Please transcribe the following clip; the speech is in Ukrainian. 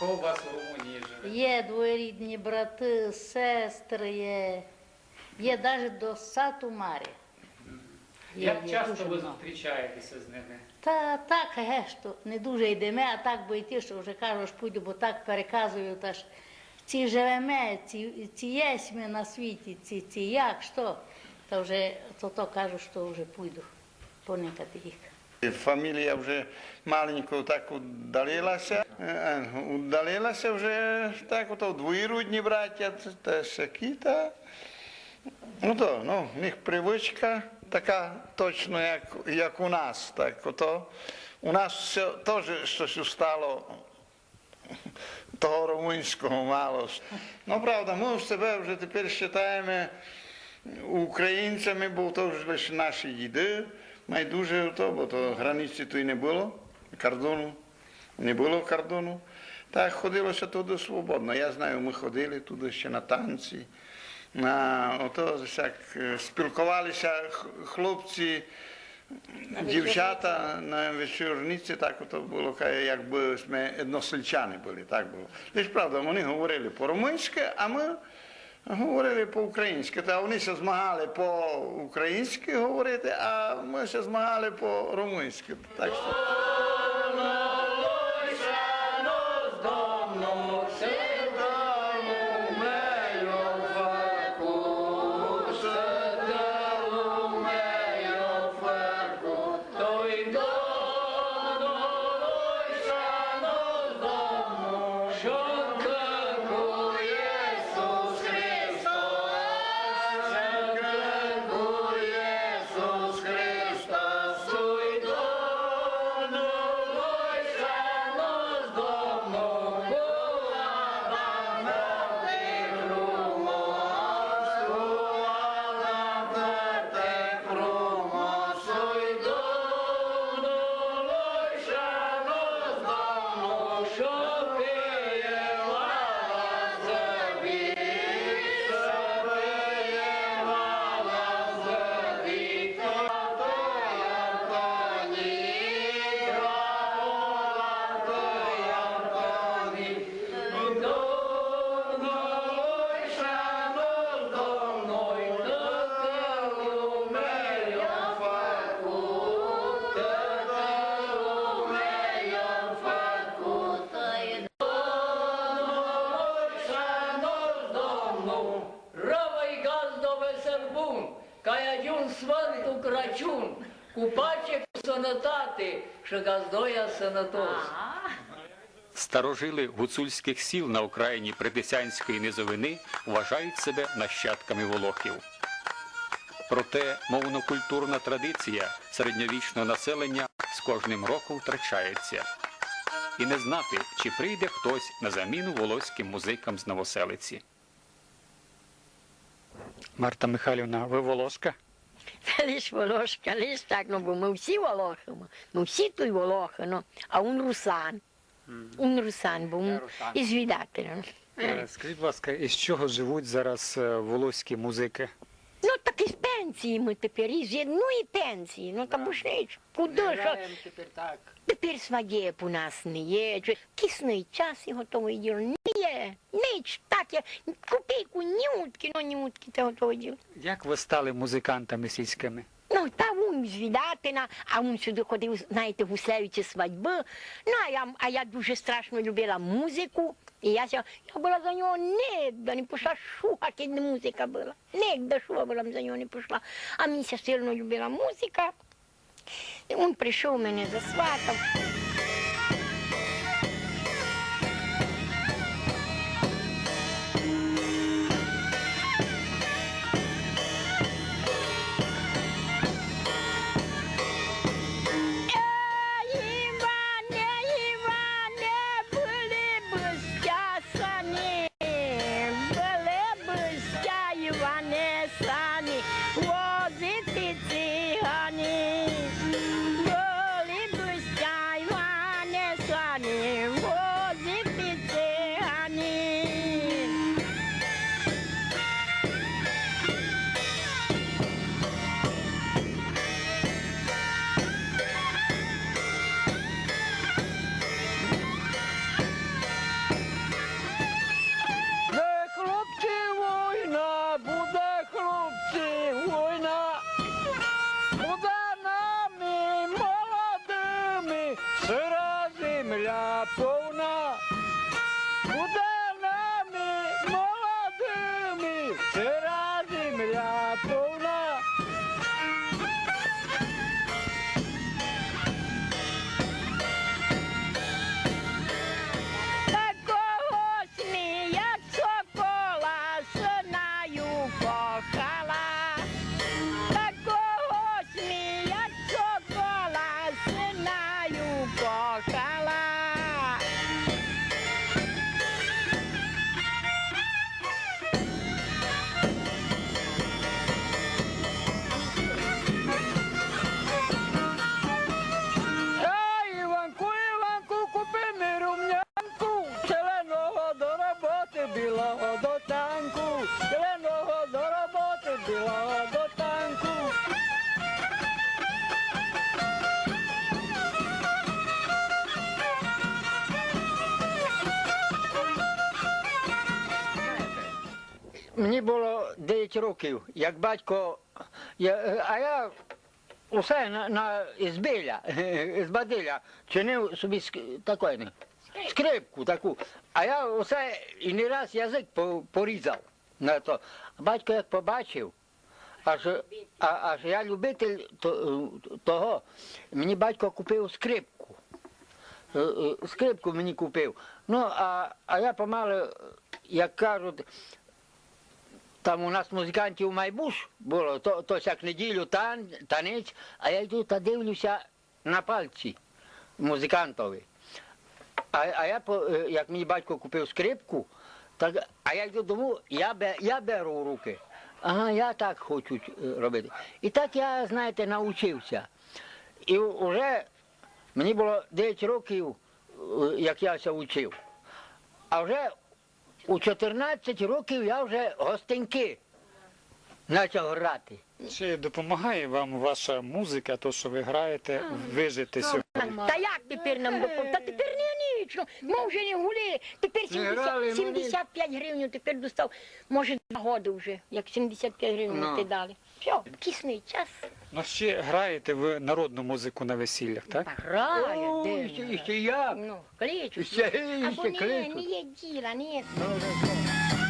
Хто у вас у Румунії живе? Є двоєрідні брати, сестри, є, є навіть до Сату Марі. Є, Як є часто ви много. зустрічаєтеся з ними? Та так, ге, що не дуже йдемо, а так бо йти, що вже ж піду, бо так переказую, та ж ці живемо, ці, ці єсть ми на світі, ці, ці як, що, та вже то, то кажу, що вже піду поникати їх. Фамілія вже маленько так удалилася, удалилася вже так ото двоюрідні браття, теж такі, ну то, ну, в них привичка така точно, як, як у нас. Так, ото. У нас все теж щось стало того румунського мало. Ну, правда, ми в себе вже тепер вважаємо українцями, бо то лише наші діди, майдуже то, бо то границі то й не було, кордону, не було кордону. Так ходилося туди свободно. Я знаю, ми ходили туди ще на танці. На, ото, всяк, е, спілкувалися хлопці, дівчата на вечорниці, так ото було, якби ми односельчани були, так було. Лиш правда, вони говорили по-румунськи, а ми говорили по-українськи. Та вони ще змагали по-українськи говорити, а ми ще змагали по-румунськи. Так що. Сванту крачун, купачек сонатати, що газдоя сонатос. Старожили гуцульських сіл на окраїні Придесянської низовини вважають себе нащадками волохів. Проте мовно-культурна традиція середньовічного населення з кожним роком втрачається. І не знати, чи прийде хтось на заміну волоським музикам з новоселиці. Марта Михайлівна, ви волошка? Лиш волошка, лиш так, ну бо ми всі волохимо, ми всі тут волохи, ну, а он русан. Он русан, бо він із відателем. Е, Скажіть, будь ласка, із чого живуть зараз е, волоські музики? Ну пенсії ми тепер, із одної пенсії, ну там ж ніч, куди що? тепер так. Тепер свадєб у нас не є, чи кисний час і готовий діл. Не є, ніч, так, я копійку, ні утки, ну ні утки, та готовий діл. Як ви стали музикантами сільськими? Ну, та він з Відатина, а він сюди ходив, знаєте, гуслеючи свадьби. Ну, а я, а я дуже страшно любила музику. І я, ся- я була за нього нігде не пішла, шуха, коли музика була. Нігде шуха була, за нього не пішла. А мені ся сильно любила музика. І він прийшов мене засватав. Зеленого до роботи, білого до танку. Мені було 9 років, як батько, я, а я усе на, на із біля, з бадиля чинив собі ск- такої, скрипку таку. А я усе і не раз язик порізав на то. Батько як побачив, аж, а, аж я любитель того, мені батько купив скрипку. Е, е, Скрипку мені купив. Ну, а, а я помалу, як кажуть, там у нас музикантів майбуш було, то, то як неділю тан, танець, а я йду та дивлюся на пальці музикантові. А, а я, е, як мені батько купив скрипку, так, а я йду дому, я, бе, я беру в руки. Ага, я так хочу е, робити. І так я, знаєте, навчився. І вже мені було 9 років, е, як я це вчив. А вже у 14 років я вже гостинки почав грати. Чи допомагає вам ваша музика, то що ви граєте, вижити сьогодні? Та як тепер нам допомогти? Не нічого. Ми вже не гули. Тепер 70, ну, 75 гривень тепер достав. Може, два роки вже, як 75 гривень Ну. ти дали. Все, кисний час. Ну ще граєте ви народну музику на весіллях, так? Та граю, О, де? не ще як? Ну, кличуть. Ще- Або ще ні, кличуть. не є діла, не є. Ну, ну, ну.